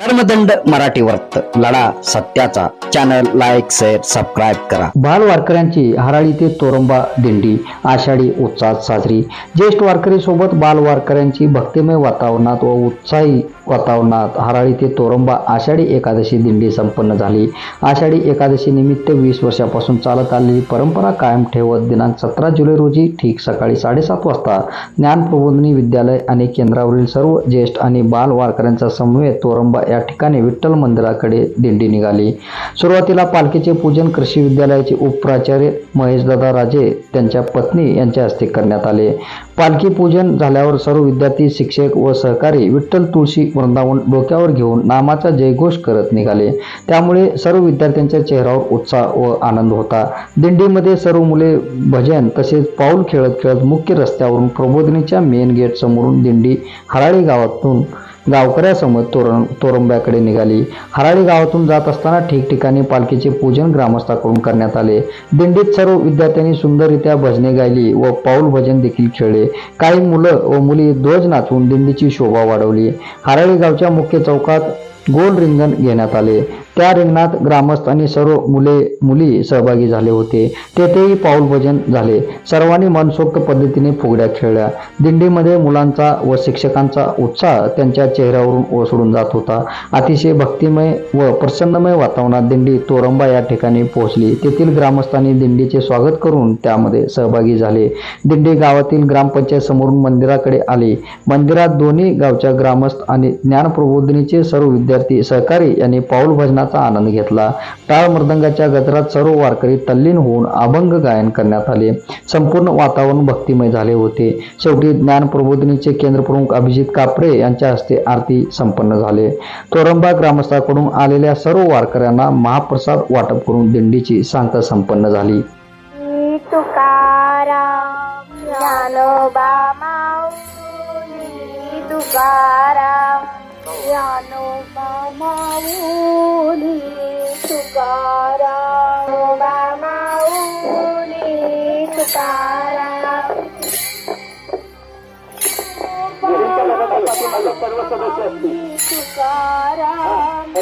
धर्मदंड मराठी वर्त लढा सत्याचा. चॅनल लाईक शेअर सबस्क्राईब करा. बाल वारकऱ्यांची हराळी ते तोरंबा दिंडी. आषाढी उत्साहात साजरी. ज्येष्ठ वारकरी सोबत बाल वारकऱ्यांची भक्तिमय वातावरणात व उत्साही वातावरणात हराळी ते तोरंबा आषाढी एकादशी दिंडी संपन्न झाली. आषाढी एकादशी निमित्त वीस वर्षापासून चालत आलेली परंपरा कायम ठेवत दिनांक सतरा जुलै रोजी ठीक सकाळी साडेसात वाजता ज्ञान प्रबोधनी विद्यालय आणि केंद्रावरील सर्व ज्येष्ठ आणि बाल वारकऱ्यांचा समवेत तोरंबा या ठिकाणी विठ्ठल मंदिराकडे दिंडी निघाली. सुरुवातीला पालखीचे पूजन कृषी विद्यालयाचे उपप्राचार्य महेशदादा राजे त्यांच्या पत्नी यांच्या हस्ते करण्यात आले. पालखी पूजन झाल्यावर सर्व विद्यार्थी शिक्षक व सहकारी विठ्ठल तुळशी वृंदावन डोक्यावर घेऊन नामाचा जयघोष करत निघाले. त्यामुळे सर्व विद्यार्थ्यांच्या चेहऱ्यावर उत्साह व आनंद होता. दिंडीमध्ये सर्व मुले भजन तसेच पाऊल खेळत खेळत मुख्य रस्त्यावरून प्रबोधिनीच्या मेन गेट समोरून दिंडी हराळी गावातून गावकऱ्यासमोर तोरण तोरंब्याकडे निघाली. हराळी गावातून जात असताना ठिकठिकाणी पालखीचे पूजन ग्रामस्थाकडून करण्यात आले. दिंडीत सर्व विद्यार्थ्यांनी सुंदररित्या भजने गायली व पाऊल भजन देखील खेळले. काही मुलं व मुली ध्वज नाचून दिंडीची शोभा वाढवली. हराळी गावच्या मुख्य चौकात गोल रिंगण घेण्यात आले. त्या रिंगणात ग्रामस्थ आणि सर्व मुले मुली सहभागी झाले होते. तेथेही पाऊल भजन झाले. सर्वांनी मनसोक्त पद्धतीने फुगड्या खेळल्या. दिंडीमध्ये मुलांचा व शिक्षकांचा उत्साह त्यांच्या चेहऱ्यावरून ओसडून जात होता. अतिशय भक्तिमय व प्रसन्नमय वातावरणात दिंडी तोरंबा या ठिकाणी पोहोचली. तेथील ग्रामस्थांनी दिंडीचे स्वागत करून त्यामध्ये सहभागी झाले. दिंडी गावातील ग्रामपंचायत समोरून मंदिराकडे आली. मंदिरात दोन्ही गावच्या ग्रामस्थ आणि ज्ञानप्रबोधिनीचे सर्व विद्यार्थी सहकारी यांनी पाऊल भजनाचा आनंद घेतला. टाळ मृदंगाच्या गजरात सर्व वारकरी तल्लीन होऊन अभंग गायन करण्यात आले. संपूर्ण वातावरण भक्तिमय झाले होते. शेवटी केंद्र केंद्रप्रमुख अभिजित कापरे यांच्या हस्ते आरती संपन्न झाले. तोरंबा ग्रामस्थाकडून आलेल्या सर्व वारकऱ्यांना महाप्रसाद वाटप करून दिंडीची सांगता संपन्न झाली. तुकाराम ज्ञानोबा माऊली ज्ञानोबा माऊली तुकाराम बा माऊली Tukaram Tukaram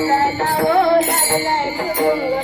la la la la la